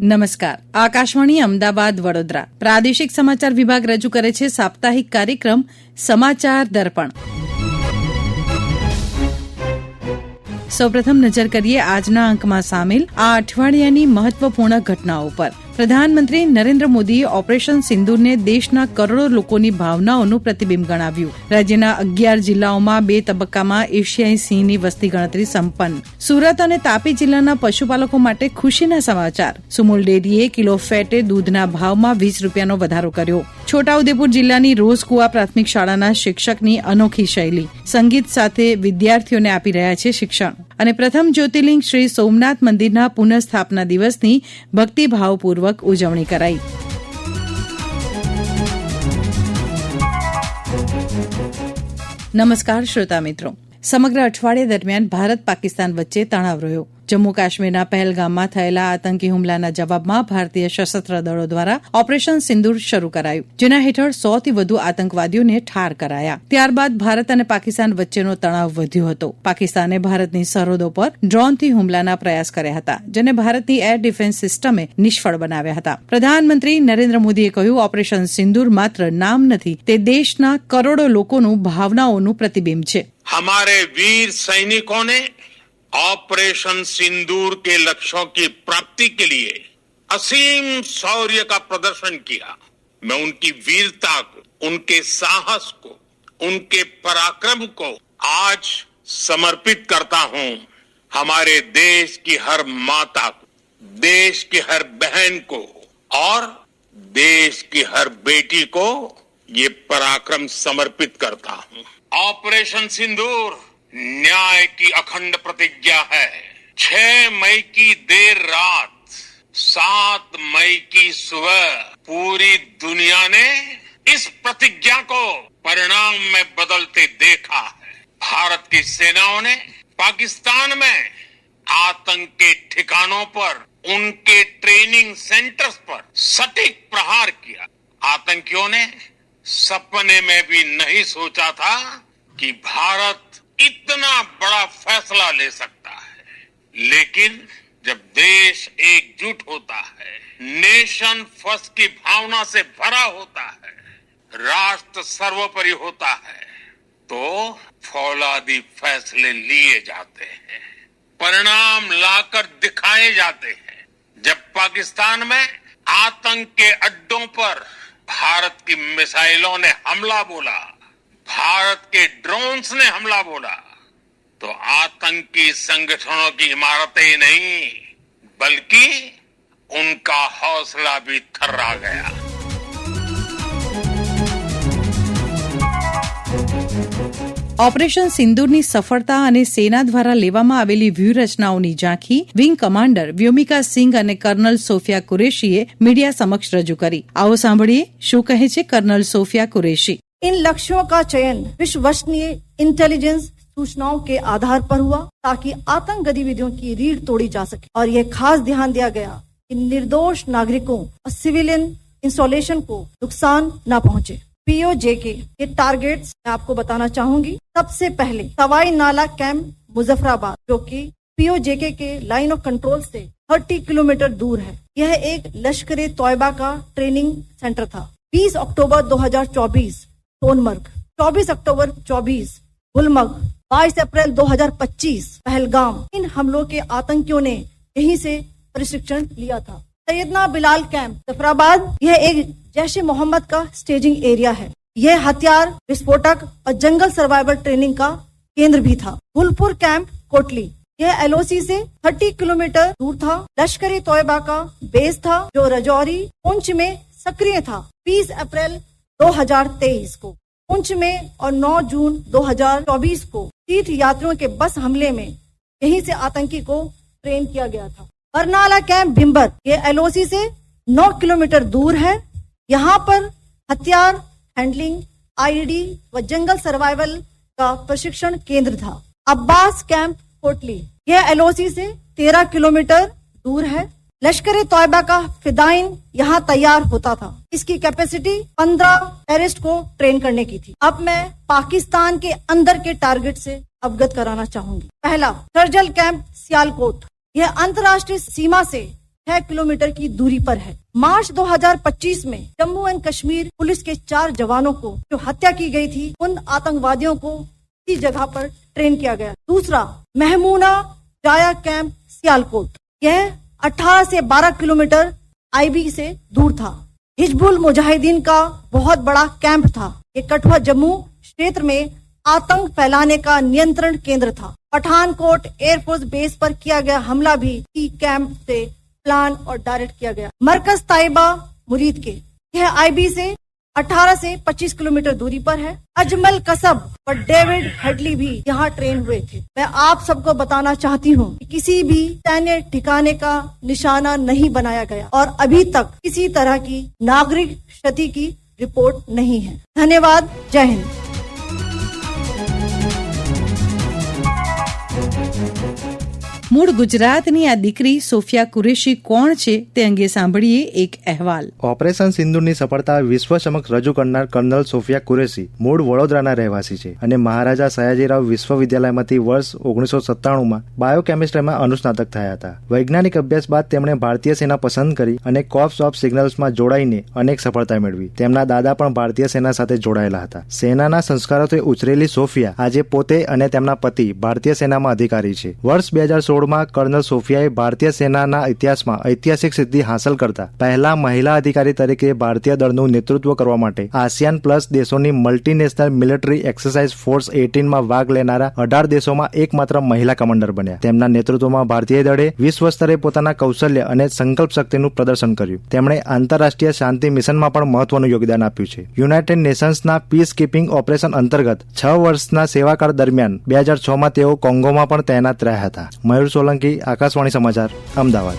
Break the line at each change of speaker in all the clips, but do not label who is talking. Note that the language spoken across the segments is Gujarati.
નમસ્કાર. આકાશવાણી અમદાવાદ વડોદરા. પ્રાદેશિક સમાચાર વિભાગ રજૂ કરે છે સાપ્તાહિક કાર્યક્રમ સમાચાર દર્પણ. સૌપ્રથમ નજર કરીએ આજના અંકમાં સામેલ આ અઠવાડિયાની મહત્વપૂર્ણ ઘટનાઓ પર. પ્રધાનમંત્રી નરેન્દ્ર મોદીએ ઓપરેશન સિંધુને દેશના કરોડો લોકોની ભાવનાઓનું પ્રતિબિંબ ગણાવ્યું. રાજ્યના અગિયાર જિલ્લાઓમાં બે તબક્કામાં એશિયાઈ સિંહની વસ્તી ગણતરી સંપન્ન. સુરત અને તાપી જિલ્લાના પશુપાલકો માટે ખુશીના સમાચાર. સુમુલ ડેરીએ કિલો ફેટે દૂધના ભાવમાં વીસ રૂપિયાનો વધારો કર્યો. છોટાઉદેપુર જિલ્લાની રોઝકુવા પ્રાથમિક શાળાના શિક્ષકની અનોખી શૈલી. સંગીત સાથે વિદ્યાર્થીઓને આપી રહ્યા છે શિક્ષણ. અને પ્રથમ જ્યોતિર્લિંગ શ્રી સોમનાથ મંદિરના પુનઃસ્થાપના દિવસની ભક્તિભાવપૂર્વક ઉજવણી કરાઈ. નમસ્કાર, શ્રોતા મિત્રો. સમગ્ર અઠવાડિયા દરમિયાન ભારત પાકિસ્તાન વચ્ચે તણાવ રહ્યો. જમ્મુ કાશ્મીરના પહેલગામમાં થયેલા આતંકી હુમલાના જવાબમાં ભારતીય સશસ્ત્ર દળો દ્વારા ઓપરેશન સિંદુર શરૂ કરાયું, જેના હેઠળ સોથી વધુ આતંકવાદીઓને ઠાર કરાયા. ત્યારબાદ ભારત અને પાકિસ્તાન વચ્ચેનો તણાવ વધ્યો હતો. પાકિસ્તાને ભારતની સરહદો પર ડ્રોનથી હુમલાના પ્રયાસ કર્યા હતા, જેને ભારતની એર ડિફેન્સ સિસ્ટમે નિષ્ફળ બનાવ્યા હતા. પ્રધાનમંત્રી નરેન્દ્ર મોદીએ કહ્યું, ઓપરેશન સિંદુર માત્ર નામ નથી, તે દેશના કરોડો લોકોનું ભાવનાઓનું પ્રતિબિંબ છે.
હમારે વીર સૈનિકોને ऑपरेशन सिंदूर के लक्ष्यों की प्राप्ति के लिए असीम शौर्य का प्रदर्शन किया। मैं उनकी वीरता को, उनके साहस को, उनके पराक्रम को आज समर्पित करता हूँ। हमारे देश की हर माता को, देश की हर बहन को और देश की हर बेटी को ये पराक्रम समर्पित करता हूँ। ऑपरेशन सिंदूर न्याय की अखंड प्रतिज्ञा है। छह मई की देर रात, सात मई की सुबह पूरी दुनिया ने इस प्रतिज्ञा को परिणाम में बदलते देखा है। भारत की सेनाओं ने पाकिस्तान में आतंक के ठिकानों पर, उनके ट्रेनिंग सेंटर्स पर सटीक प्रहार किया। आतंकियों ने सपने में भी नहीं सोचा था कि भारत इतना बड़ा फैसला ले सकता है। लेकिन जब देश एकजुट होता है, नेशन फ़र्स्ट की भावना से भरा होता है, राष्ट्र सर्वोपरि होता है तो फौलादी फैसले लिए जाते हैं, परिणाम लाकर दिखाए जाते हैं। जब पाकिस्तान में आतंक के अड्डों पर भारत की मिसाइलों ने हमला बोला भारत के ड्रोन्स ने हमला बोला तो आतंकी संगठनों की इमारतें ही नहीं बल्कि उनका हौसला भी थर्रा गया
ઓપરેશન સિંદૂરની સફળતા અને સેના દ્વારા લેવામાં આવેલી વ્યૂહરચનાઓની ઝાંખી વિંગ કમાન્ડર વ્યોમિકા સિંઘ અને કર્નલ સોફિયા કુરેશીએ મીડિયા સમક્ષ રજૂ કરી આવો સાંભળીએ શું કહે છે કર્નલ સોફિયા કુરેશી
इन लक्ष्यों का चयन विश्वसनीय इंटेलिजेंस सूचनाओं के आधार पर हुआ ताकि आतंक गतिविधियों की रीढ़ तोड़ी जा सके। और यह खास ध्यान दिया गया कि निर्दोष नागरिकों और सिविलियन इंस्टॉलेशन को नुकसान न पहुँचे। पीओजे के ये टारगेट्स मैं आपको बताना चाहूँगी। सबसे पहले सवाई नाला कैंप मुजफ्फराबाद, जो कि पीओजेके के लाइन ऑफ़ कंट्रोल से 30 किलोमीटर दूर है। यह एक लश्कर तोयबा का ट्रेनिंग सेंटर था। 20 अक्टूबर 2024 सोनमर्ग 24 अक्टूबर 24 गुलमर्ग 22 अप्रैल 2025 पहलगाम। इन हमलों के आतंकियों ने यहीं से प्रशिक्षण लिया था। सैयदना बिलाल कैंप, जफराबाद, यह एक जैश ए मोहम्मद का स्टेजिंग एरिया है। यह हथियार, विस्फोटक और जंगल सर्वाइवल ट्रेनिंग का केंद्र भी था। गुलपुर कैंप, कोटली, यह एलओसी से 30 किलोमीटर दूर था। लश्कर तोयबा का बेस था, जो रजौरी, पुंछ में सक्रिय था। 20 अप्रैल 2023 को, पुंछ में और 9 जून 2024 को तीर्थ यात्रियों के बस हमले में यहीं से आतंकी को ट्रेन किया गया था। बरनाला कैंप भिम्बर ये एलओसी से 9 किलोमीटर दूर है। यहाँ पर हथियार हैंडलिंग आईडी व जंगल सर्वाइवल का प्रशिक्षण केंद्र था। अब्बास कैंप, कोटली यह एलओसी से 13 किलोमीटर दूर है। लश्कर तोयबा का फिदाइन यहाँ तैयार होता था। इसकी कैपेसिटी 15 टेररिस्ट को ट्रेन करने की थी। अब मैं पाकिस्तान के अंदर के टारगेट से अवगत कराना चाहूँगी। पहला सर्जल कैंप सियालकोट यह अंतर्राष्ट्रीय सीमा से छह किलोमीटर की दूरी पर है। मार्च 2025 में जम्मू एंड कश्मीर पुलिस के चार जवानों को जो हत्या की गई थी, उन आतंकवादियों को इसी जगह पर ट्रेन किया गया। दूसरा महमूना जाया कैंप सियालकोट यह 18 से 12 किलोमीटर आईबी से दूर था। हिजबुल मुजाहिदीन का बहुत बड़ा कैंप था। ये कठुआ जम्मू क्षेत्र में आतंक फैलाने का नियंत्रण केंद्र था। पठानकोट एयरफोर्स बेस पर किया गया हमला भी ई कैंप से प्लान और डायरेक्ट किया गया। मरकज ताइबा मुरीद के। यह आईबी से 18 से 25 किलोमीटर दूरी पर है। अजमल कसब और डेविड हेडली भी यहाँ ट्रेन हुए थे। मैं आप सबको बताना चाहती हूँ कि किसी भी सैन्य ठिकाने का निशाना नहीं बनाया गया और अभी तक किसी तरह की नागरिक क्षति की रिपोर्ट नहीं है। धन्यवाद। जय हिंद।
મૂળ ગુજરાતની આ દીકરી સોફિયા કુરેશી કોણ છે તે અંગે સાંભળીએ એક અહેવાલ.
ઓપરેશન સિંદુરની સફળતા વિશ્વ સમક્ષ રજૂ કરનાર કર્નલ સોફિયા કુરેશી મૂળ વડોદરાના રહેવાસી છે અને મહારાજા સયાજીરાવ વિશ્વવિદ્યાલયમાંથી વર્ષ ઓગણીસો સત્તાણુંમાં બાયોકેમિસ્ટ્રીમાં અનુસ્નાતક થયા હતા. વૈજ્ઞાનિક અભ્યાસ બાદ તેમણે ભારતીય સેના પસંદ કરી અને કોપ્સ ઓફ સિગ્નલ્સમાં જોડાઈને અનેક સફળતા મેળવી. તેમના દાદા પણ ભારતીય સેના સાથે જોડાયેલા હતા. સેનાના સંસ્કારોથી ઉછરેલી સોફિયા આજે પોતે અને તેમના પતિ ભારતીય સેનામાં અધિકારી છે. વર્ષ બે હજાર સોળમાં કર્નલ સોફિયાએ ભારતીય સેનાના ઇતિહાસમાં ઐતિહાસિક સિદ્ધિ હાંસલ કરતા પહેલા મહિલા અધિકારી તરીકે ભારતીય દળનું નેતૃત્વ કરવા માટે આસિયાન પ્લસ દેશોની મલ્ટીનેશનલ મિલિટરી એક્સરસાઇઝ ફોર્સ એટીનમાં ભાગ લેનારા અઢાર દેશોમાં એકમાત્ર મહિલા કમાન્ડર બન્યા. તેમના નેતૃત્વમાં ભારતીય દળે વિશ્વ સ્તરે પોતાના કૌશલ્ય અને સંકલ્પ શક્તિનું પ્રદર્શન કર્યું. તેમણે આંતરરાષ્ટ્રીય શાંતિ મિશનમાં પણ મહત્વનું યોગદાન આપ્યું છે. યુનાઇટેડ નેશન્સના પીસ કીપિંગ ઓપરેશન અંતર્ગત છ વર્ષના સેવાકાળ દરમિયાન બે હજાર છમાં તેઓ કોંગોમાં પણ તૈનાત રહ્યા હતા. મયુર સોલંકી આકાશવાણી સમાચાર અમદાવાદ.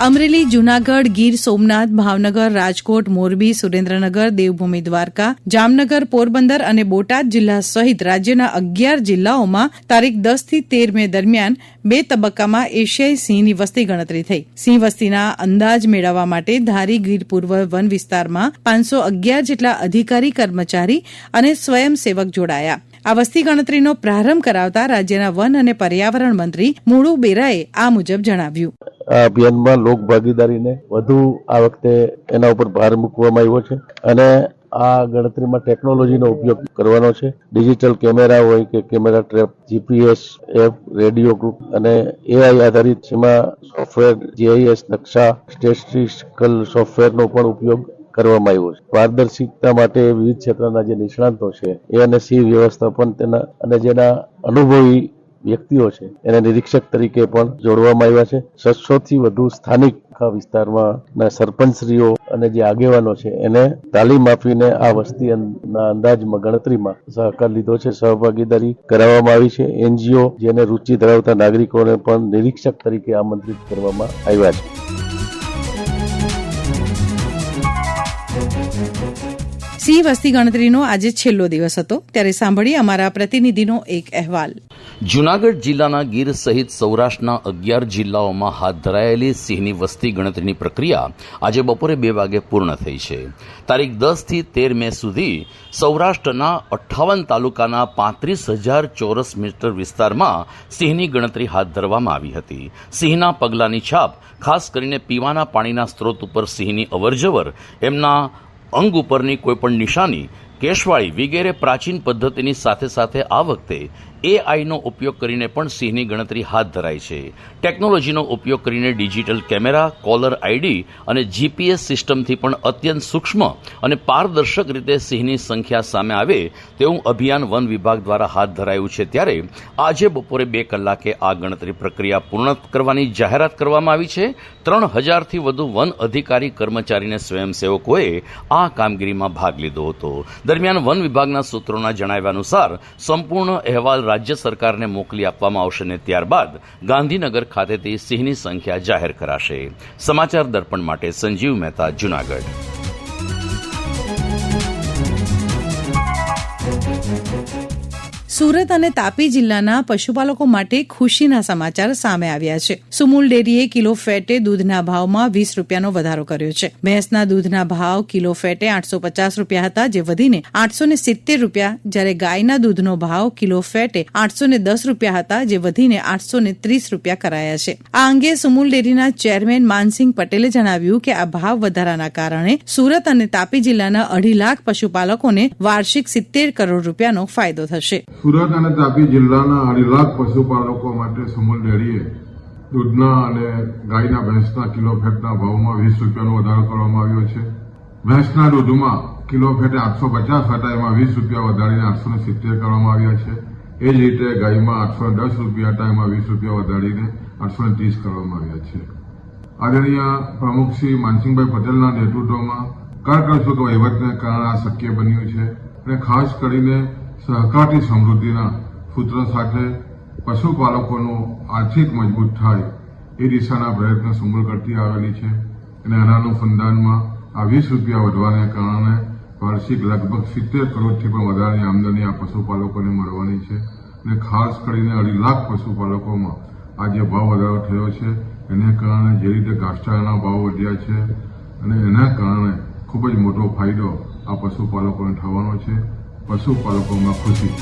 અમરેલી, જુનાગઢ, ગીર સોમનાથ, ભાવનગર, રાજકોટ, મોરબી, સુરેન્દ્રનગર, દેવભૂમિ દ્વારકા, જામનગર, પોરબંદર અને બોટાદ જિલ્લા સહિત રાજ્યના અગિયાર જિલ્લાઓમાં તારીખ દસથી તેર મે દરમિયાન બે તબક્કામાં એશિયાઈ સિંહની વસ્તી ગણતરી થઈ. સિંહ વસ્તીના અંદાજ મેળવવા માટે ધારી ગીર પૂર્વ વન વિસ્તારમાં પાંચસો અગિયાર જેટલા અધિકારી, કર્મચારી અને સ્વયંસેવક જોડાયા. આ વસ્તી ગણતરીનો પ્રારંભ કરાવતા રાજ્યના વન અને પર્યાવરણ મંત્રી મુળુ બેરાએ આ મુજબ જણાવ્યું.
આ અભિયાનમાં લોક ભાગીદારીને વધુ આ વખતે એના ઉપર ભાર મૂકવામાં આવ્યો છે અને આ ગણતરીમાં ટેકનોલોજીનો ઉપયોગ કરવાનો છે. ડિજિટલ કેમેરા હોય કે camera trap, GPS, app, radio group અને એઆઈ આધારિત જેમાં સોફ્ટવેર, જીઆઈએસ, નકશા, સ્ટેટિસ્ટિકલ સોફ્ટવેરનો પણ ઉપયોગ કરવામાં આવ્યો છે. પારદર્શિકતા માટે વિવિધ ક્ષેત્રના જે નિષ્ણાંતો છે, એ અને સી વ્યવસ્થાપન તેના અને જેના અનુભવી વ્યક્તિઓ છે. એને નિરીક્ષક તરીકે પણ જોડવામાં આવ્યા છે. છસો થી વધુ સ્થાનિક વિસ્તારમાં સરપંચશ્રીઓ અને જે આગેવાનો છે, એને તાલીમ આપીને આ વસ્તી અંદાજમાં ગણતરીમાં સહકાર લીધો છે. સહભાગીદારી કરાવવામાં આવી છે. એનજીઓ જેને રુચિ ધરાવતા નાગરિકોને પણ નિરીક્ષક તરીકે આમંત્રિત કરવામાં આવ્યા છે.
સિંહ વસ્તી ગણતરીનો આજે છેલ્લો દિવસ હતો. ત્યારે સાંભળીએ અમારા પ્રતિનિધિનો એક અહેવાલ.
જૂનાગઢ જિલ્લાના ગીર સહિત સૌરાષ્ટ્રના અગિયાર જિલ્લાઓમાં હાથ ધરાયેલી સિંહની વસ્તી ગણતરીની પ્રક્રિયા આજે બપોરે બે વાગે પૂર્ણ થઈ છે. તારીખ દસથી તેર મે સુધી સૌરાષ્ટ્રના અઠ્ઠાવન તાલુકાના પાંત્રીસ હજાર ચોરસ મીટર વિસ્તારમાં સિંહની ગણતરી હાથ ધરવામાં આવી હતી. સિંહના પગલાંની છાપ ખાસ કરીને પીવાના પાણીના સ્ત્રોત ઉપર સિંહની અવરજવર, એમના અંગ ઉપરની કોઈપણ નિશાની કેશવાળી વગેરે પ્રાચીન પદ્ધતિની સાથે સાથે આ વખતે એઆઈનો ઉપયોગ કરીને પણ સિંહની ગણતરી હાથ ધરાઈ છે. ટેકનોલોજીનો ઉપયોગ કરીને ડિજિટલ કેમેરા, કોલર આઈડી અને જીપીએસ સિસ્ટમથી પણ અત્યંત સૂક્ષ્મ અને પારદર્શક રીતે સિંહની સંખ્યા સામે આવે તેવું અભિયાન વન વિભાગ દ્વારા હાથ ધરાયું છે ત્યારે આજે બપોરે બે કલાકે આ ગણતરી પ્રક્રિયા પૂર્ણ કરવાની જાહેરાત કરવામાં આવી છે. ત્રણ હજારથી વધુ વન અધિકારી કર્મચારીને સ્વયંસેવકોએ આ કામગીરીમાં ભાગ લીધો હતો. દરમિયાન વન વિભાગના સૂત્રોના જણાવ્યા અનુસાર, સંપૂર્ણ અહેવાલ રાજ્ય સરકારને મોકલી આપવામાં આવશે અને ત્યારબાદ ગાંધીનગર ખાતેથી સિંહની સંખ્યા જાહેર કરાશે. સમાચાર દર્પણ માટે સંજીવ મહેતા, જુનાગઢ.
સુરત અને તાપી જિલ્લાના પશુપાલકો માટે ખુશીના સમાચાર સામે આવ્યા છે. સુમુલ ડેરીએ કિલો ફેટે દૂધના ભાવમાં વીસ રૂપિયાનો વધારો કર્યો છે. ભેંસના દૂધના ભાવ કિલો ફેટે આઠસો પચાસ રૂપિયા હતા, જે વધીને આઠસો ને સિત્તેર રૂપિયા, જ્યારે ગાયના દૂધનો ભાવ કિલો ફેટે આઠસો ને દસ રૂપિયા હતા, જે વધીને આઠસો ને ત્રીસ રૂપિયા કરાયા છે. આ અંગે સુમુલ ડેરીના ચેરમેન માનસિંહ પટેલે જણાવ્યું કે આ ભાવ વધારાના કારણે સુરત અને તાપી જિલ્લાના અઢી લાખ પશુપાલકોને વાર્ષિક સિત્તેર કરોડ રૂપિયાનો ફાયદો થશે.
સુરત અને તાપી જિલ્લાના અઢી લાખ પશુપાલકો માટે સુમલ ડેરીએ દૂધના અને ગાયના ભેંસના કિલો ફેટના ભાવમાં વીસ રૂપિયાનો વધારો કરવામાં આવ્યો છે. ભેંસના દૂધમાં કિલો ફેટે આઠસો પચાસ હતા એમાં વીસ રૂપિયા વધારીને આઠસો સિત્તેર કરવામાં આવ્યા છે. એ જ રીતે ગાયમાં આઠસો દસ રૂપિયા હતા એમાં વીસ રૂપિયા વધારીને આઠસો ત્રીસ કરવામાં આવ્યા છે. આદરણીય પ્રમુખ શ્રી માનસિંહભાઈ પટેલના નેતૃત્વમાં કરકસુક વહીવટને કારણે આ શક્ય બન્યું છે અને ખાસ કરીને સહકારથી સમૃદ્ધિના સૂત્ર સાથે પશુપાલકોનું આર્થિક મજબૂત થાય એ દિશાના પ્રયત્ન સુમૂલ કરતી આવેલી છે. અને આના અનુસંધાનમાં આ વીસ રૂપિયા વધવાને કારણે વાર્ષિક લગભગ સિત્તેર કરોડથી પણ વધારાની આમદની આ પશુપાલકોને મળવાની છે. અને ખાસ કરીને અઢી લાખ પશુપાલકોમાં આ જે ભાવ વધારો થયો છે, એને કારણે જે રીતે ઘાસચારાના ભાવ વધ્યા છે, અને એના કારણે ખૂબ જ મોટો ફાયદો આ પશુપાલકોને થવાનો છે. પશુપાલકોમાં ખુશી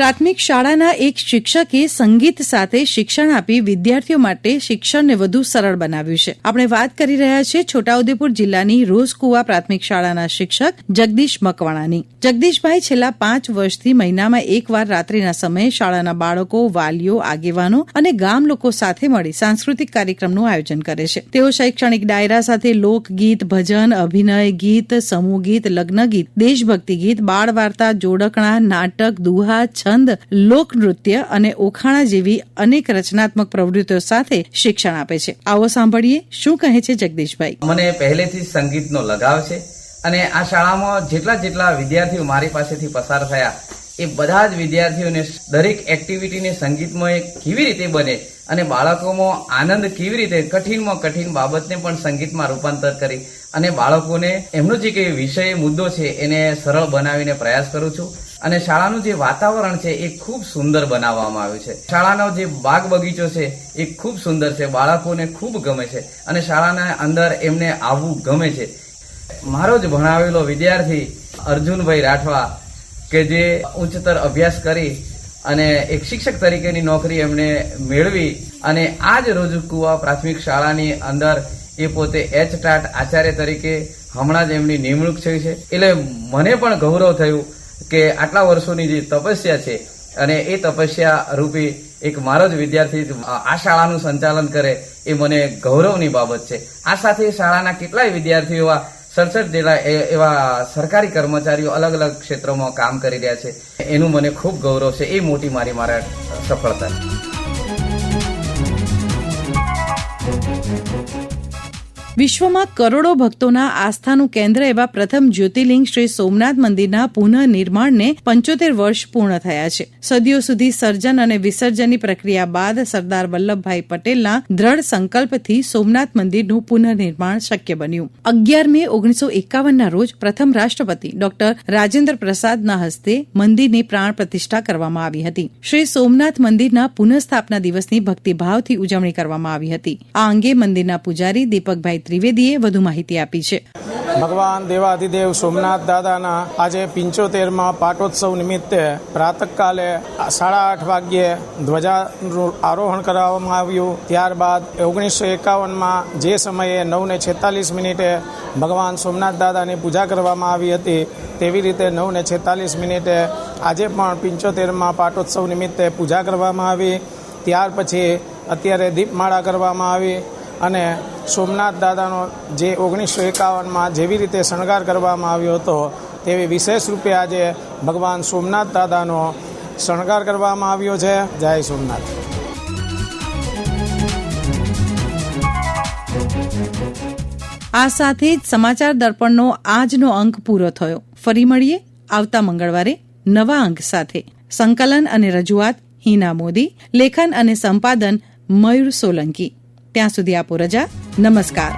પ્રાથમિક શાળાના એક શિક્ષકે સંગીત સાથે શિક્ષણ આપી વિદ્યાર્થીઓ માટે શિક્ષણને વધુ સરળ બનાવ્યું છે. આપણે વાત કરી રહ્યા છીએ છોટાઉદેપુર જિલ્લાની રોઝકુવા પ્રાથમિક શાળાના શિક્ષક જગદીશ મકવાણાની. જગદીશભાઈ, છેલ્લા પાંચ વર્ષથી મહિનામાં એકવાર રાત્રિના સમયે શાળાના બાળકો, વાલીઓ, આગેવાનો અને ગામ લોકો સાથે મળી સાંસ્કૃતિક કાર્યક્રમનું આયોજન કરે છે. તેઓ શૈક્ષણિક ડાયરા સાથે લોકગીત, ભજન, અભિનય ગીત, સમૂહ ગીત, લગ્ન ગીત, દેશભક્તિ ગીત બાળ વાર્તા જોડકણા, નાટક, દુહા છંદ લોકનૃત્ય અને ઓખાણા જેવી અનેક રચનાત્મક પ્રવૃત્તિઓ સાથે શિક્ષણ આપે છે. આવો સાંભળીએ, શું કહે છે જગદીશભાઈ?
મને પહેલેથી સંગીતનો લગાવ છે અને આ શાળામાં જેટલા જેટલા વિદ્યાર્થીઓ મારી પાસેથી પસાર થયા, એ બધા જ વિદ્યાર્થીઓને દરેક એક્ટિવિટીને સંગીતમય કેવી રીતે બને અને બાળકોમાં આનંદ કેવી રીતે, કઠિનમાં કઠિન બાબતને પણ સંગીતમાં રૂપાંતર કરી અને બાળકોને એમનો જે કંઈ વિષય મુદ્દો છે એને સરળ બનાવીને પ્રયાસ કરું છું. અને શાળાનું જે વાતાવરણ છે એ ખૂબ સુંદર બનાવવામાં આવ્યું છે. શાળાનો જે બાગ બગીચો છે એ ખૂબ સુંદર છે, બાળકોને ખૂબ ગમે છે અને શાળાના અંદર એમને આવવું ગમે છે. મારો જ ભણાવેલો વિદ્યાર્થી અર્જુનભાઈ રાઠવા કે જે ઉચ્ચતર અભ્યાસ કરી અને એક શિક્ષક તરીકેની નોકરી એમણે મેળવી અને આ જ રોજકુવા પ્રાથમિક શાળાની અંદર એ પોતે એચ ટાટ આચાર્ય તરીકે હમણાં જ એમની નિમણૂક થઈ છે. એટલે મને પણ ગૌરવ થયું કે આટલા વર્ષોની જે તપસ્યા છે અને એ તપસ્યા રૂપી એક મારો જ વિદ્યાર્થી આ શાળાનું સંચાલન કરે એ મને ગૌરવની બાબત છે. આ સાથે શાળાના કેટલાય વિદ્યાર્થીઓ સડસઠ જેટલા એવા સરકારી કર્મચારીઓ અલગ અલગ ક્ષેત્રોમાં કામ કરી રહ્યા છે. એનું મને ખૂબ ગૌરવ છે. એ મોટી મારી મારા સફળતા
વિશ્વમાં કરોડો ભક્તોના આસ્થાનું કેન્દ્ર એવા પ્રથમ જ્યોતિર્લિંગ શ્રી સોમનાથ મંદિરના પુનઃનિર્માણને પંચોતેર વર્ષ પૂર્ણ થયા છે. સદીઓ સુધી સર્જન અને વિસર્જનની પ્રક્રિયા બાદ સરદાર વલ્લભભાઈ પટેલના દ્રઢ સંકલ્પથી સોમનાથ મંદિરનું પુનઃનિર્માણ શક્ય બન્યું. અગિયાર મે ઓગણીસો એકાવનના રોજ પ્રથમ રાષ્ટ્રપતિ ડોક્ટર રાજેન્દ્ર પ્રસાદના હસ્તે મંદિરની પ્રાણ પ્રતિષ્ઠા કરવામાં આવી હતી. શ્રી સોમનાથ મંદિરના પુનઃસ્થાપના દિવસની ભક્તિભાવથી ઉજવણી કરવામાં આવી હતી. આ અંગે મંદિરના પૂજારી દીપકભાઈ ત્રિવેદીએ વધુ માહિતી આપી છે.
ભગવાન દેવાધિદેવ સોમનાથ દાદાના આજે પિંચોતેરમાં પાટોત્સવ નિમિત્તે પ્રાતકાલે સાડા આઠ વાગ્યે ધ્વજાનું આરોહણ કરાવવામાં આવ્યું. ત્યારબાદ ઓગણીસો એકાવનમાં જે સમયે નવને છેતાલીસ મિનિટે ભગવાન સોમનાથ દાદાની પૂજા કરવામાં આવી હતી, તેવી રીતે નવને છેતાલીસ મિનિટે આજે પણ પિંચોતેરમાં પાટોત્સવ નિમિત્તે પૂજા કરવામાં આવી. ત્યાર પછી અત્યારે દીપમાળા કરવામાં આવી. અને સોમનાથ દાદાનો જે ઓગણીસો એકાવનમાં જેવી રીતે શણગાર કરવામાં આવ્યો હતો, તેવી વિશેષ રૂપે આજે ભગવાન સોમનાથ દાદાનો શણગાર કરવામાં આવ્યો છે. જય સોમનાથ.
આ સાથે જ સમાચાર દર્પણનો આજનો અંક પૂરો થયો. ફરી મળીએ આવતા મંગળવારે નવા અંક સાથે. સંકલન અને રજૂઆત હિના મોદી, લેખન અને સંપાદન મયુર સોલંકી. ત્યાં સુધી આપો રજા. નમસ્કાર.